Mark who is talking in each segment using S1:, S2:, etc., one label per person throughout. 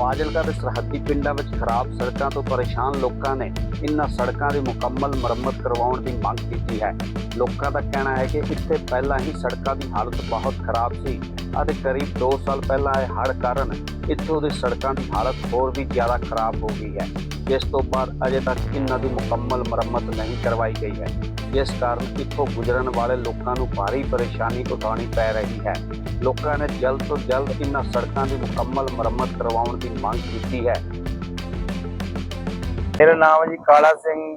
S1: ਫਾਜ਼ਿਲਕਾ ਦੇ ਸਰਹੱਦੀ ਪਿੰਡਾਂ ਵਿੱਚ ਖਰਾਬ ਸੜਕਾਂ ਤੋਂ ਪਰੇਸ਼ਾਨ ਲੋਕਾਂ ਨੇ ਇਨ੍ਹਾਂ ਸੜਕਾਂ ਦੀ ਮੁਕੰਮਲ ਮੁਰੰਮਤ ਕਰਵਾਉਣ ਦੀ ਮੰਗ ਕੀਤੀ ਹੈ। ਲੋਕਾਂ ਦਾ ਕਹਿਣਾ ਹੈ ਕਿ ਇੱਥੇ ਪਹਿਲਾਂ ਹੀ ਸੜਕਾਂ ਦੀ ਹਾਲਤ ਬਹੁਤ ਖਰਾਬ ਸੀ। ਅਤੇ ਕਰੀਬ 2 ਸਾਲ ਪਹਿਲਾਂ ਆਏ ਹੜ੍ਹ ਕਾਰਨ ਇੱਥੋਂ ਦੀ ਸੜਕਾਂ ਦੀ ਹਾਲਤ ਹੋਰ ਵੀ ਜ਼ਿਆਦਾ ਖਰਾਬ ਹੋ ਗਈ ਹੈ। ਜਿਸ ਤੋਂ ਬਾਅਦ ਅਜੇ ਤੱਕ ਇਹਨਾਂ ਦੀ ਮੁਕੰਮਲ ਮੁਰੰਮਤ ਨਹੀਂ ਕਰਵਾਈ ਗਈ ਹੈ। ਜਿਸ ਕਾਰਨ ਇੱਥੋਂ ਗੁਜ਼ਰਨ ਵਾਲੇ ਲੋਕਾਂ ਨੂੰ ਭਾਰੀ ਪਰੇਸ਼ਾਨੀ ਉਠਾਉਣੀ ਪੈ ਰਹੀ ਹੈ। ਲੋਕਾਂ ਨੇ ਜਲਦ ਤੋਂ ਜਲਦ ਇਹਨਾਂ ਸੜਕਾਂ ਦੀ ਮੁਕੰਮਲ ਮੁਰੰਮਤ ਕਰਵਾਉਣ ਦੀ ਮੰਗ ਕੀਤੀ ਹੈ।
S2: ਮੇਰਾ ਨਾਮ ਜੀ ਕਾਲਾ ਸਿੰਘ।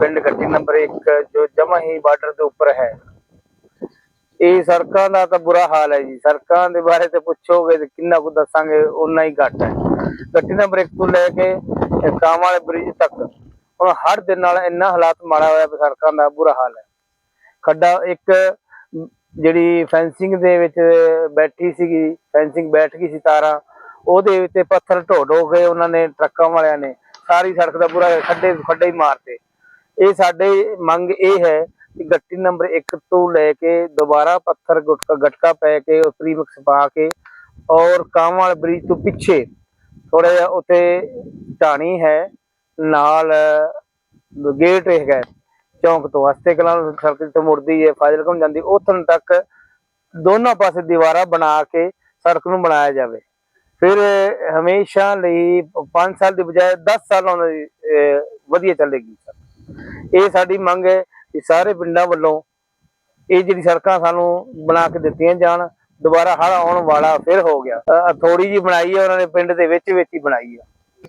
S2: ਪਿੰਡ ਗੱਟੀ ਨੰਬਰ 1 ਜੋ ਜਮਾ ਹੀ ਬਾਰਡਰ ਦੇ ਉੱਪਰ ਹੈ। ਇਹ ਸੜਕਾਂ ਦਾ ਤਾਂ ਬੁਰਾ ਹਾਲ ਹੈ ਜੀ। ਸੜਕਾਂ ਦੇ ਬਾਰੇ ਤੇ ਪੁੱਛੋਗੇ ਤੇ ਕਿੰਨਾ ਕੁ ਦੱਸਾਂਗੇ ਉਨਾ ਹੀ ਘੱਟ ਹੈ। ਗੱਟੀ ਨੰਬਰ 1 ਤੋਂ ਲੈ ਕੇ ਇਹ ਬ੍ਰਿਜ ਤੱਕ ਹੁਣ ਹਰ ਦਿਨ ਨਾਲ ਇੰਨਾ ਹਾਲਾਤ ਮਾੜਾ ਹੋਇਆ ਵੀ ਸੜਕਾਂ ਦਾ ਬੁਰਾ ਹਾਲ ਹੈ। ਖੱਡਾ ਇੱਕ ਜਿਹੜੀ ਫੈਂਸਿੰਗ ਦੇ ਵਿੱਚ ਬੈਠੀ ਸੀਗੀ ਫੈਂਸਿੰਗ ਬੈਠ ਗਈ ਸੀ ਤਾਰਾਂ, ਉਹਦੇ ਉੱਤੇ ਪੱਥਰ ਢੋ ਢੋ ਕੇ ਉਹਨਾਂ ਨੇ ਟਰੱਕਾਂ ਵਾਲਿਆਂ ਨੇ ਸਾਰੀ ਸੜਕ ਦਾ ਪੂਰਾ ਖੱਡੇ ਖੱਡੇ ਹੀ ਮਾਰਤੇ। ਇਹ ਸਾਡੇ ਮੰਗ ਇਹ ਹੈ ਕਿ ਗੱਟੀ ਨੰਬਰ 1 ਤੋਂ ਲੈ ਕੇ ਦੁਬਾਰਾ ਪੱਥਰ ਗੁਟਕਾ, ਗਟਕਾ ਪੈ ਕੇ ਉਹ ਪ੍ਰੀਮਿਕਸ ਪਾ ਕੇ ਔਰ ਕਾਂਵਾਲ ਬ੍ਰਿਜ ਤੋਂ ਪਿੱਛੇ ਥੋੜਾ ਜਿਹਾ ਉੱਤੇ ਢਾਣੀ ਹੈ। ਨਾਲ ਗੇਟ ਹੈਗਾ ਚੌਂਕ ਤੋਂ ਹਸਤੇ ਕਲਾਂ ਸੜਕ ਤੋਂ ਮੁੜਦੀ ਹੈ ਫਾਜ਼ਿਲਕਾ ਨੂੰ ਜਾਂਦੀ, ਉੱਥੋਂ ਤੱਕ ਦੋਨੋਂ ਪਾਸੇ ਦੀਵਾਰਾਂ ਬਣਾ ਕੇ ਸੜਕ ਨੂੰ ਬਣਾਇਆ ਜਾਵੇ। ਫਿਰ ਹਮੇਸ਼ਾ ਲਈ 5 ਸਾਲ ਦੀ ਬਜਾਏ 10 ਸਾਲ ਉਹਨਾਂ ਦੀ ਵਧੀਆ ਚੱਲੇਗੀ। ਇਹ ਸਾਡੀ ਮੰਗ ਹੈ ਕਿ ਸਾਰੇ ਪਿੰਡਾਂ ਵੱਲੋਂ ਇਹ ਜਿਹੜੀ ਸੜਕਾਂ ਸਾਨੂੰ ਬਣਾ ਕੇ ਦਿੱਤੀਆਂ ਜਾਣ, ਦੁਬਾਰਾ ਹੜ ਆਉਣ ਵਾਲਾ ਫਿਰ ਹੋ ਗਿਆ। ਥੋੜੀ ਜੀ ਬਣਾਈ ਹੈ, ਉਹਨਾਂ ਨੇ ਪਿੰਡ ਦੇ ਵਿੱਚ ਵਿੱਚ ਹੀ ਬਣਾਈ ਹੈ।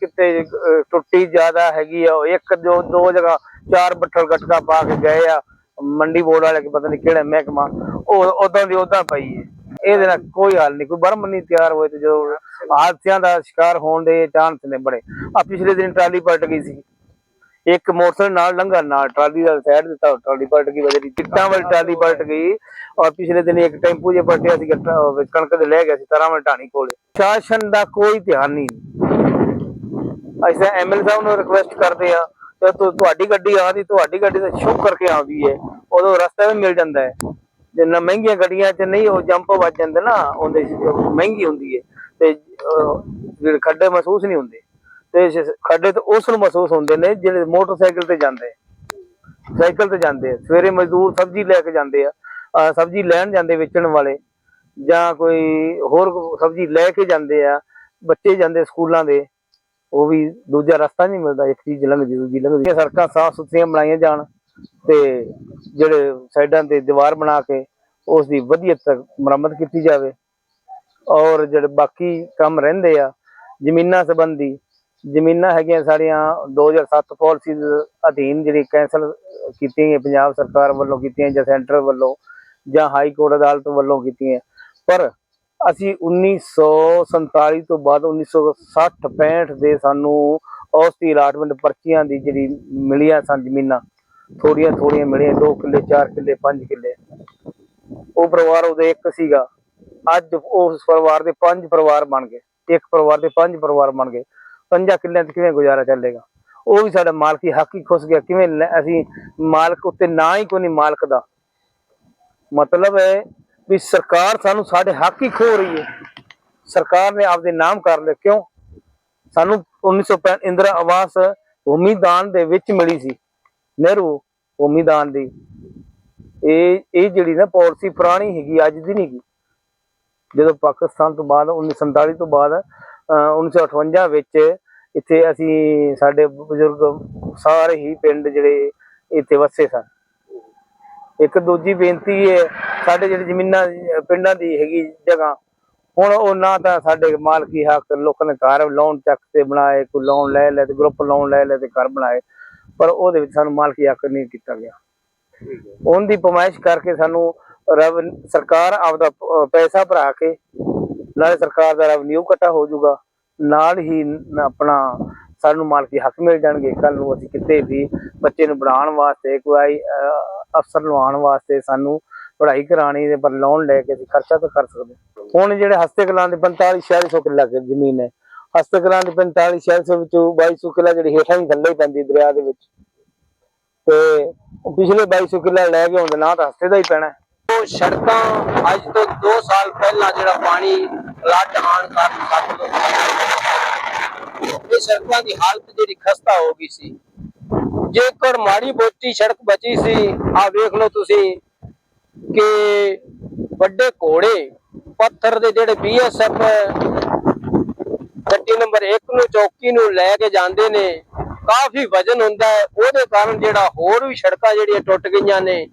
S2: ਕਿਤੇ ਟੁੱਟੀ ਜ਼ਿਆਦਾ ਹੈਗੀ ਆ ਇੱਕ ਜੋ ਦੋ ਜਗ੍ਹਾ, ਚਾਰ ਬੱਠਲ ਗਟਕਾ ਪਾ ਕੇ ਗਏ ਆ, ਮੰਡੀ ਬੋਰਡ ਵਾਲੇ ਕਿ ਪਤਾ ਨਹੀਂ ਕਿਹੜਾ ਮਹਿਕਮਾ, ਉਹ ਉਦਾਂ ਦੀ ਉਦਾਂ ਪਈ ਹੈ ਇਹਦੇ ਨਾਲ ਕੋਈ ਹੱਲ ਨਹੀਂ ਕੋਈ ਬਰਮ ਨਹੀਂ ਤਿਆਰ ਹੋਏ ਤੇ ਜੋ ਹਾਦਸਿਆਂ ਦਾ ਸ਼ਿਕਾਰ ਹੋਣ ਦੇ ਚਾਂਸ ਨੇ ਬੜੇ। ਆ ਪਿਛਲੇ ਦਿਨ ਟਰਾਲੀ ਪਲਟ ਗਈ ਸੀ। ਇੱਕ ਮੋਟਰਸਾਈਕਲ ਨਾਲ ਲੰਘਾ ਨਾਲ ਟਰਾਲੀ ਦਾ ਸਾਈਡ ਦਿੱਤਾ, ਟਰਾਲੀ ਪਲਟ ਗਈ ਵਜਰੀ ਟਿੱਟਾਂ ਵਾਲੀ ਟਰਾਲੀ ਪਲਟ ਗਈ। ਔਰ ਪਿਛਲੇ ਦਿਨ ਇੱਕ ਟੈਂਪੂ ਜੇ ਪਲਟਿਆ ਸੀ ਕਣਕ ਦੇ ਲੈ ਗਿਆ ਸੀ, ਤਰਾਂ ਵਾਲੀ ਢਾਣੀ ਕੋਲੇ। ਸ਼ਾਸਨ ਦਾ ਕੋਈ ਧਿਆਨ ਨਹੀਂ ਅਸੀਂ ਐਮਐਲ ਸਾਹਿਬ ਨੂੰ ਰਿਕੁਐਸਟ ਕਰਦੇ ਆ ਤੇ ਤੁਹਾਡੀ ਗੱਡੀ ਆਦੀ ਤੁਹਾਡੀ ਗੱਡੀ ਤਾਂ ਸ਼ੁਕ ਕਰਕੇ ਆਉਂਦੀ ਹੈ ਉਦੋਂ ਰਸਤਾ ਵੀ ਮਿਲ ਜਾਂਦਾ ਹੈ। ਜਿੰਨਾ ਮਹਿੰਗੀਆਂ ਗੱਡੀਆਂ 'ਚ ਨਹੀਂ ਉਹ ਜੰਪ ਵੱਜ ਜਾਂਦੇ ਨਾ ਉਹਦੇ ਮਹਿੰਗੀ ਹੁੰਦੀ ਹੈ। ਤੇ ਜਿਹੜੇ ਖੱਡੇ ਮਹਿਸੂਸ ਨਹੀਂ ਹੁੰਦੇ। ਤੇ ਖੱਡੇ ਤਾਂ ਉਸ ਨੂੰ ਮਹਿਸੂਸ ਹੁੰਦੇ ਨੇ ਜਿਹੜੇ ਮੋਟਰਸਾਈਕਲ ਤੇ ਜਾਂਦੇ ਸਾਈਕਲ ਤੇ ਜਾਂਦੇ ਆ ਸਵੇਰੇ ਮਜ਼ਦੂਰ ਸਬਜ਼ੀ ਲੈ ਕੇ ਜਾਂਦੇ ਆ ਅਹ, ਸਬਜ਼ੀ ਲੈਣ ਜਾਂਦੇ ਵੇਚਣ ਵਾਲੇ। ਜਾਂ ਕੋਈ ਹੋਰ ਸਬਜ਼ੀ ਲੈ ਕੇ ਜਾਂਦੇ ਆ ਬੱਚੇ ਜਾਂਦੇ ਸਕੂਲਾਂ ਦੇ। ਉਹ ਵੀ ਦੂਜਾ ਰਸਤਾ ਨਹੀਂ ਮਿਲਦਾ, ਇੱਕ ਚੀਜ਼ ਲੰਘਦੀ, ਦੂਜੀ ਲੰਘਦੀ। ਸੜਕਾਂ ਸਾਫ਼ ਸੁਥਰੀਆਂ ਬਣਾਈਆਂ ਜਾਣ ਤੇ ਜਿਹੜੇ ਸਾਈਡਾਂ ਤੇ ਦੀਵਾਰ ਬਣਾ ਕੇ ਉਸ ਦੀ ਵਧੀਆ ਤੱਕ ਮੁਰੰਮਤ ਕੀਤੀ ਜਾਵੇ। ਔਰ ਜਿਹੜੇ ਬਾਕੀ ਕੰਮ ਰਹਿੰਦੇ ਆ, ਜ਼ਮੀਨਾਂ ਸੰਬੰਧੀ, ਜ਼ਮੀਨਾਂ ਹੈਗੀਆਂ ਸਾਡੀਆਂ 2007 ਪਾਲਿਸੀ ਦੇ ਅਧੀਨ ਜਿਹੜੀ ਕੈਂਸਲ ਕੀਤੀਆਂ ਗਈਆਂ, ਪੰਜਾਬ ਸਰਕਾਰ ਵੱਲੋਂ ਕੀਤੀਆਂ ਜਾਂ ਸੈਂਟਰ ਵੱਲੋਂ ਜਾਂ ਹਾਈ ਕੋਰਟ ਅਦਾਲਤ ਵੱਲੋਂ ਕੀਤੀਆਂ। ਪਰ ਅਸੀਂ 1947 ਤੋਂ ਬਾਅਦ 1960 65 ਦੇ ਸਾਨੂੰ ਉਸ ਦੀ ਅਲਾਟਮੈਂਟ ਪਰਚੀਆਂ ਦੀ ਜਿਹੜੀ ਮਿਲੀਆਂ ਸਨ ਜ਼ਮੀਨਾਂ ਥੋੜੀਆਂ ਥੋੜੀਆਂ ਮਿਲੀਆਂ 2 ਕਿੱਲੇ 4 ਕਿੱਲੇ 5 ਕਿੱਲੇ। ਉਹ ਪਰਿਵਾਰ ਉਹਦੇ ਇੱਕ ਸੀਗਾ। ਅੱਜ ਉਸ ਪਰਿਵਾਰ ਦੇ ਪੰਜ ਪਰਿਵਾਰ ਬਣ ਗਏ। ਇੱਕ ਪਰਿਵਾਰ ਦੇ ਪੰਜ ਪਰਿਵਾਰ ਬਣ ਗਏ। ਪੰਜਾਂ ਕਿੱਲਿਆਂ 'ਚ ਕਿਵੇਂ ਗੁਜ਼ਾਰਾ ਚੱਲੇਗਾ? ਉਹ ਵੀ ਸਾਡਾ ਮਾਲਕੀ ਹੱਕ ਹੀ ਖੁੱਸ ਗਿਆ। ਕਿਵੇਂ ਅਸੀਂ ਮਾਲਕ ਉੱਤੇ ਨਾ ਹੀ ਕੋਈ ਨਹੀਂ ਮਾਲਕ ਦਾ। ਮਤਲਬ ਹੈ ਵੀ ਸਰਕਾਰ ਸਾਨੂੰ ਸਾਡੇ ਹੱਕ ਹੀ ਖੋ ਰਹੀ ਹੈ। ਸਰਕਾਰ ਨੇ ਆਪਦੇ ਨਾਮ ਕਰ ਲਿਆ। ਕਿਉਂ? ਸਾਨੂੰ 1965 ਇੰਦਰਾ ਆਵਾਸ ਭੂਮੀਦਾਨ ਦੇ ਵਿੱਚ ਮਿਲੀ ਸੀ। ਨਹਿਰੂ ਭੂਮੀਦਾਨ ਦੀ। ਇਹ ਇਹ ਜਿਹੜੀ ਨਾ ਪਾਲਿਸੀ ਪੁਰਾਣੀ ਹੈਗੀ ਅੱਜ ਦੀ ਨਹੀਂ ਹੈਗੀ। ਜਦੋਂ ਪਾਕਿਸਤਾਨ ਤੋਂ ਬਾਅਦ 1947 ਤੋਂ ਬਾਅਦ, ਅਹ 1958 ਵਿੱਚ ਇੱਥੇ ਅਸੀਂ ਸਾਡੇ ਬਜ਼ੁਰਗ ਸਾਰੇ ਹੀ ਪਿੰਡ ਜਿਹੜੇ ਇੱਥੇ ਵਸੇ ਸਨ। ਇੱਕ ਦੂਜੀ ਬੇਨਤੀ ਹੈ ਸਾਡੇ ਜਿਹੜੀ ਜ਼ਮੀਨਾਂ ਪਿੰਡਾਂ ਦੀ ਹੈਗੀ ਜਗ੍ਹਾ ਹੁਣ ਉਹ ਨਾ ਤਾਂ ਸਾਡੇ ਮਾਲਕੀ ਹੱਕ ਲੋਕਾਂ ਨੇ ਘਰ ਲੋਨ ਚੱਕ ਤੇ ਬਣਾਏ ਕੋਈ ਲੋਨ ਲੈ ਲੈ ਤੇ ਗਰੁੱਪ ਲੋਨ ਲੈ ਲੈ ਤੇ ਘਰ ਬਣਾਏ ਪਰ ਉਹਦੇ ਵਿੱਚ ਸਾਨੂੰ ਮਾਲਕੀ ਹੱਕ ਨਹੀਂ ਕੀਤਾ ਗਿਆ। ਉਹਦੀ ਪਮਾਇਸ਼ ਕਰਕੇ ਸਾਨੂੰ ਰਵ ਸਰਕਾਰ ਆਪਦਾ ਪੈਸਾ ਭਰਾ ਕੇ ਨਾਲੇ ਸਰਕਾਰ ਦਾ ਰੈਵਨਿਊ ਇਕੱਠਾ ਹੋ ਜਾਊਗਾ ਨਾਲ ਹੀ ਆਪਣਾ ਸਾਨੂੰ ਮਾਲਕੀ ਹੱਕ ਮਿਲ ਜਾਣਗੇ। ਕੱਲ ਨੂੰ ਅਸੀਂ ਕਿਤੇ ਵੀ ਬੱਚੇ ਨੂੰ ਬਣਾਉਣ ਵਾਸਤੇ ਕੋਈ ਅਹ, ਅਫਸਰ ਲਵਾਉਣ ਵਾਸਤੇ ਸਾਨੂੰ ਪੜ੍ਹਾਈ ਕਰਾਣੀ ਦੇ ਪਰ ਲੋਨ ਲੈ ਕੇ ਅਸੀਂ ਖਰਚਾ ਤਾਂ ਕਰ ਸਕਦੇ ਹੁਣ ਜਿਹੜੇ ਹਸਤੇ ਕਲਾਂ ਦੇ 45 4600 ਕਿੱਲਾ ਜ਼ਮੀਨ ਹੈ। ਹਸਤੇ ਕਲਾਂ ਦੇ 45 4600 ਵਿੱਚੋਂ 2200 ਕਿੱਲਾ ਜਿਹੜੀ ਹੇਠਾਂ ਹੀ ਥੱਲੇ ਪੈਂਦੀ ਦਰਿਆ ਦੇ ਵਿੱਚ। ਤੇ ਪਿਛਲੇ 2200 ਕਿੱਲਾ ਲੈ ਕੇ ਹੁੰਦੇ ਨਾ ਤਾਂ ਹਸਤੇ ਦਾ ਹੀ ਪੈਣਾ
S3: ਉਹ ਸੜਕਾਂ ਅੱਜ ਤੋਂ 2 ਸਾਲ ਪਹਿਲਾਂ ਜਿਹੜਾ ਪਾਣੀ ਫਲੱਡ ਆਉਣ ਕਾਰਨ ਸੱਤ ਇਹ ਸੜਕਾਂ ਦੀ ਹਾਲਤ ਜਿਹੜੀ ਖਸਤਾ ਹੋ ਗਈ ਸੀ। ਜੇਕਰ ਮਾੜੀ ਮੋਟੀ ਸੜਕ ਬਚੀ ਸੀ ਆ ਵੇਖ ਲਓ ਤੁਸੀਂ ਕਿ ਵੱਡੇ ਘੋੜੇ ਪੱਥਰ ਦੇ ਜਿਹੜੇ ਬੀਐਸਐਫ ਗੱਡੀ ਨੰਬਰ 1 ਨੂੰ, ਚੌਕੀ ਨੂੰ ਲੈ ਕੇ ਜਾਂਦੇ ਨੇ, ਕਾਫੀ ਵਜਨ ਹੁੰਦਾ ਹੈ। ਉਹਦੇ ਕਾਰਨ ਜਿਹੜਾ ਹੋਰ ਵੀ ਸੜਕਾਂ ਜਿਹੜੀਆਂ ਟੁੱਟ ਗਈਆਂ ਨੇ,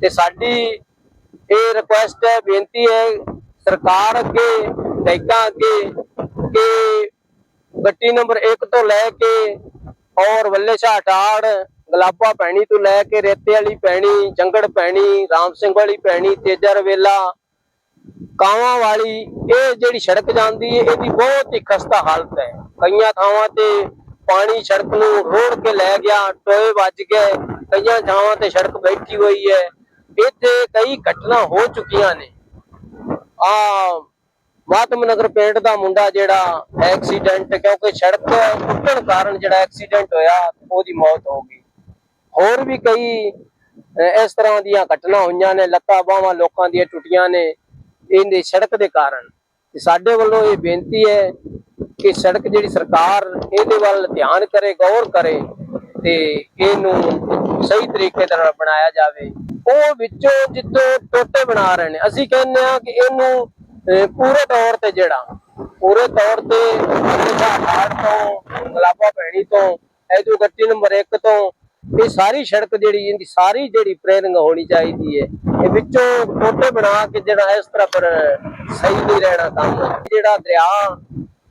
S3: ਤੇ ਸਾਡੀ ਇਹ ਰਿਕੁਐਸਟ ਹੈ, ਬੇਨਤੀ ਹੈ ਸਰਕਾਰ ਅੱਗੇ ਵਿਧਾਇਕਾਂ ਅੱਗੇ ਕਿ ਗੱਡੀ ਨੰਬਰ 1 ਤੋਂ ਲੈ ਕੇ ਔਰ ਵੱਲੇ ਸ਼ਾਹ ਟਾੜ ਗਲਾਬਾ ਪੈਣੀ ਤੋਂ ਲੈ ਕੇ, ਰੇਤੇ ਵਾਲੀ ਪੈਣੀ, ਜੰਗੜ ਪੈਣੀ, ਰਾਮ ਸਿੰਘ ਵਾਲੀ ਪੈਣੀ ਤੇਜਾ ਰਵੇਲਾ ਕਾਵਾਂ ਵਾਲੀ, ਇਹ ਜਿਹੜੀ ਸੜਕ ਜਾਂਦੀ ਹੈ ਇਹਦੀ ਬਹੁਤ ਹੀ ਖਸਤਾ ਹਾਲਤ ਹੈ। ਕਈਆਂ ਥਾਵਾਂ ਤੇ ਪਾਣੀ ਸੜਕ ਨੂੰ ਰੋੜ ਕੇ ਲੈ ਗਿਆ, ਟੋਏ ਵੱਜ ਗਏ, ਕਈਆਂ ਥਾਵਾਂ ਤੇ ਸੜਕ ਬੈਠੀ ਹੋਈ ਹੈ। ਇੱਥੇ ਕਈ ਘਟਨਾ ਹੋ ਚੁੱਕੀਆਂ ਨੇ। ਆ ਮਾਤਮ ਨਗਰ ਪਿੰਡ ਦਾ ਮੁੰਡਾ ਜਿਹੜਾ ਐਕਸੀਡੈਂਟ ਕਿਉਂਕਿ ਸੜਕ ਟੁੱਟਣ ਕਾਰਨ ਜਿਹੜਾ ਐਕਸੀਡੈਂਟ ਹੋਇਆ, ਉਹਦੀ ਮੌਤ ਹੋ ਗਈ। ਹੋਰ ਵੀ ਕਈ ਇਸ ਤਰ੍ਹਾਂ ਦੀਆਂ ਘਟਨਾ ਹੋਈਆਂ ਨੇ, ਲੱਤਾਂ ਬਾਹਾਂ ਲੋਕਾਂ ਦੀਆਂ ਟੁੱਟੀਆਂ ਨੇ, ਇਹਦੇ ਸੜਕ ਦੇ ਕਾਰਨ। ਸਾਡੇ ਵੱਲੋਂ ਇਹ ਬੇਨਤੀ ਹੈ ਕਿ ਸੜਕ ਜਿਹੜੀ ਸਰਕਾਰ ਇਹਦੇ ਵੱਲ ਧਿਆਨ ਕਰੇ, ਗੌਰ ਕਰੇ ਤੇ ਇਹਨੂੰ ਸਹੀ ਤਰੀਕੇ ਨਾਲ ਬਣਾਇਆ ਜਾਵੇ। ਉਹ ਵਿੱਚੋਂ ਜਿੱਦੋਂ ਟੋਟੇ ਬਣਾ ਰਹੇ ਨੇ, ਅਸੀਂ ਕਹਿੰਦੇ ਆ ਕਿ ਇਹਨੂੰ ਪੂਰੇ ਤੌਰ ਤੇ ਜਿਹੜਾ, ਪੂਰੇ ਤੌਰ ਤੇ ਹਾੜ ਤੋਂ, ਗਲਾਬਾ ਪੈਣੀ ਤੋਂ, ਐਦੂ ਗੱਟੀ ਨੰਬਰ 1 ਤੋਂ ਇਹ ਸਾਰੀ ਸੜਕ ਜਿਹੜੀ ਇਹਦੀ ਸਾਰੀ ਜਿਹੜੀ ਪ੍ਰੇਰਿੰਗ ਹੋਣੀ ਚਾਹੀਦੀ ਹੈ, ਇਹ ਵਿੱਚੋਂ ਟੋਟੇ ਬਣਾ ਕੇ ਜਿਹੜਾ ਇਸ ਤਰ੍ਹਾਂ ਪਰ ਸਹੀ ਨਹੀਂ ਰਹਿਣਾ ਕੰਮ। ਜਿਹੜਾ ਦਰਿਆ,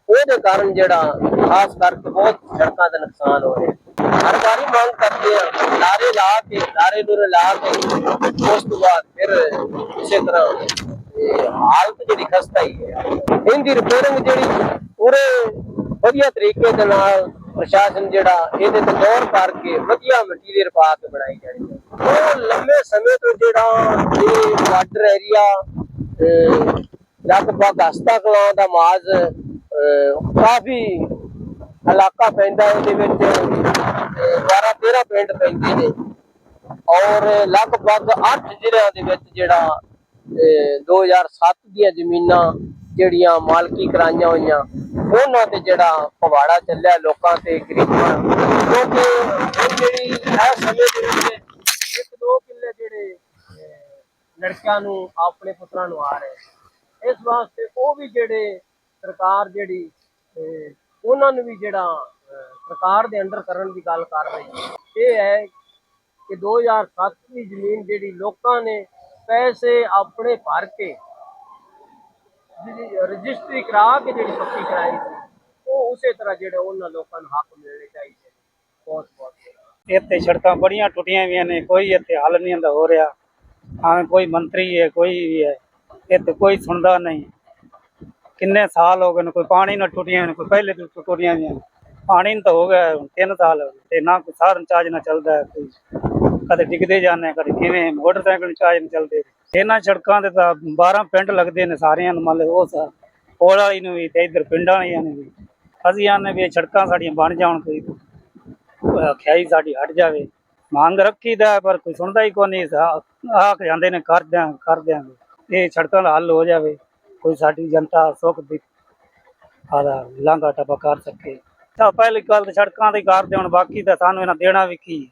S3: ਉਹਦੇ ਕਾਰਨ ਜਿਹੜਾ ਖਾਸ ਕਰਕੇ ਬਹੁਤ ਸੜਕਾਂ ਦਾ ਨੁਕਸਾਨ ਹੋ ਰਿਹਾ। ਹਰ ਵਾਰੀ ਮੰਗ ਕਰਦੇ ਆ ਨਾਰੇ ਲਾ ਕੇ, ਨਾਰੇ ਨੂਰੇ ਲਾ ਕੇ, ਉਸ ਤੋਂ ਬਾਅਦ ਫਿਰ ਇਸੇ ਤਰ੍ਹਾਂ ਹਾਲਤ ਜਿਹੜੀ ਖਸਤਾ ਹੀ ਹੈ। ਇਹਦੀ ਰਿਪੇਅਰਿੰਗ ਜਿਹੜੀ ਪੂਰੇ ਵਧੀਆ ਤਰੀਕੇ ਦੇ ਨਾਲ ਪ੍ਰਸ਼ਾਸਨ ਜਿਹੜਾ ਇਹਦੇ ਤੇ ਗੌਰ ਕਰਕੇ ਵਧੀਆ ਮਟੀਰੀਅਲ ਪਾ ਕੇ ਬਣਾਈ ਜਾਣੀ ਉਹ ਲੰਮੇ ਸਮੇਂ ਤੋਂ ਜਿਹੜਾ ਇਹ ਬਾਰਡਰ ਏਰੀਆ ਲਗਭਗ ਹਸਤਾ ਕਲਾਂ ਦਾ ਮਾਜ਼ ਕਾਫੀ ਇਲਾਕਾ ਪੈਂਦਾ ਇਹਦੇ ਵਿੱਚ 12 13 ਪਿੰਡ ਪੈਂਦੇ ਨੇ। ਔਰ ਲਗਭਗ 8 ਜ਼ਿਲ੍ਹਿਆਂ ਦੇ ਵਿੱਚ ਜਿਹੜਾ ਅਹ, 2007 ਦੀਆਂ ਜ਼ਮੀਨਾਂ ਜਿਹੜੀਆਂ ਮਾਲਕੀ ਕਰਾਈਆਂ ਹੋਈਆਂ, ਉਹਨਾਂ ਤੇ ਜਿਹੜਾ ਪਵਾੜਾ ਚੱਲਿਆ ਲੋਕਾਂ ਤੇ, ਗਰੀਬਾਂ ਕਿਉਂਕਿ ਜਿਹੜੀ ਇਹ ਸਮੇਂ ਦੇ ਵਿੱਚ ਇੱਕ ਦੋ ਕਿੱਲੇ ਜਿਹੜੇ ਲੜਕਿਆਂ ਨੂੰ, ਆਪਣੇ ਪੁੱਤਰਾਂ ਨੂੰ ਆ ਰਹੇ ਇਸ ਵਾਸਤੇ ਉਹ ਵੀ ਜਿਹੜੇ ਸਰਕਾਰ ਜਿਹੜੀ ਉਹਨਾਂ ਨੂੰ ਵੀ ਜਿਹੜਾ ਸਰਕਾਰ ਦੇ ਅੰਡਰ ਕਰਨ ਦੀ ਗੱਲ ਕਰ ਰਹੀ ਇਹ ਹੈ ਕਿ 2007 ਦੀ ਜ਼ਮੀਨ ਜਿਹੜੀ ਲੋਕਾਂ ਨੇ ਪੈਸੇ ਆਪਣੇ ਭਰ ਕੇ ਰਜਿਸਟਰੀ ਕਰਾ ਕੇ ਜਿਹੜੀ ਪੱਕੀ ਕਰਾਈ ਸੀ, ਉਹ ਉਸੇ ਤਰ੍ਹਾਂ ਜਿਹੜੇ ਉਹਨਾਂ ਲੋਕਾਂ ਨੂੰ ਹੱਕ ਮਿਲਣੇ ਚਾਹੀਦੇ ਬਹੁਤ ਬਹੁਤ
S4: ਇੱਥੇ ਸੜਕਾਂ ਬੜੀਆਂ ਟੁੱਟੀਆਂ ਹੋਈਆਂ ਨੇ, ਕੋਈ ਇੱਥੇ ਹੱਲ ਨਹੀਂ ਹੁੰਦਾ ਹੋ ਰਿਹਾ। ਭਾਵੇਂ ਕੋਈ ਮੰਤਰੀ ਹੈ, ਕੋਈ ਵੀ ਹੈ, ਇੱਥੇ ਕੋਈ ਸੁਣਦਾ ਨਹੀਂ। ਕਿੰਨੇ ਸਾਲ ਹੋ ਗਏ ਨੇ, ਕੋਈ ਪਾਣੀ ਨਾਲ ਟੁੱਟੀਆਂ ਨੇ, ਕੋਈ ਪਹਿਲੇ ਟੁੱਟੀਆਂ ਨੇ। ਪਾਣੀ ਨੂੰ ਤਾਂ ਹੋ ਗਿਆ ਹੁਣ ਤਿੰਨ ਸਾਲ ਤੇ ਨਾ ਕੋਈ ਸਾਧਨ ਚਾਰਜ ਨਾ ਚੱਲਦਾ, ਕੋਈ ਕਦੇ ਡਿੱਗਦੇ ਜਾਂਦੇ ਕਦੇ ਕਿਵੇਂ, ਮੋਟਰਸਾਈਕਲ ਨੂੰ ਨਹੀਂ ਚੱਲਦੇ। ਇਹਨਾਂ ਸੜਕਾਂ ਤੇ ਤਾਂ 12 ਪਿੰਡ ਲੱਗਦੇ ਨੇ ਸਾਰਿਆਂ ਨੂੰ, ਮੰਨ ਉਹ ਸਾ ਕੋਲ ਵਾਲੀ ਨੂੰ ਵੀ ਤੇ ਇਧਰ ਪਿੰਡਾਂ ਵਾਲੀਆਂ ਨੂੰ ਵੀ। ਅਸੀਂ ਆਨੇ ਵੀ ਇਹ ਸੜਕਾਂ ਸਾਡੀਆਂ ਬਣ ਜਾਣ ਕੋਈ। ਖਿਆਈ ਸਾਡੀ ਹਟ ਜਾਵੇ। ਮੰਗ ਰੱਖੀ ਦਾ, ਪਰ ਕੋਈ ਸੁਣਦਾ ਹੀ ਕੋਈ ਨਹੀਂ ਆ ਕੇ ਜਾਂਦੇ ਨੇ ਕਰ ਦਿਆਂ, ਕਰ ਦਿਆਂਗੇ। ਇਹ ਸੜਕਾਂ ਦਾ ਹੱਲ ਹੋ ਜਾਵੇ, ਕੋਈ ਸਾਡੀ ਜਨਤਾ ਸੁੱਖ ਦੀ ਆਦਾ ਲਾਂਘਾ ਟੱਪਾ ਕਰ ਸਕੇ। ਤਾਂ ਪਹਿਲੀ ਗੱਲ ਤੇ ਸੜਕਾਂ ਤੇ ਕਰਦੇ ਹੁਣ ਬਾਕੀ ਤਾਂ ਸਾਨੂੰ ਇਹਨਾਂ ਦੇਣਾ ਵੀ ਕੀ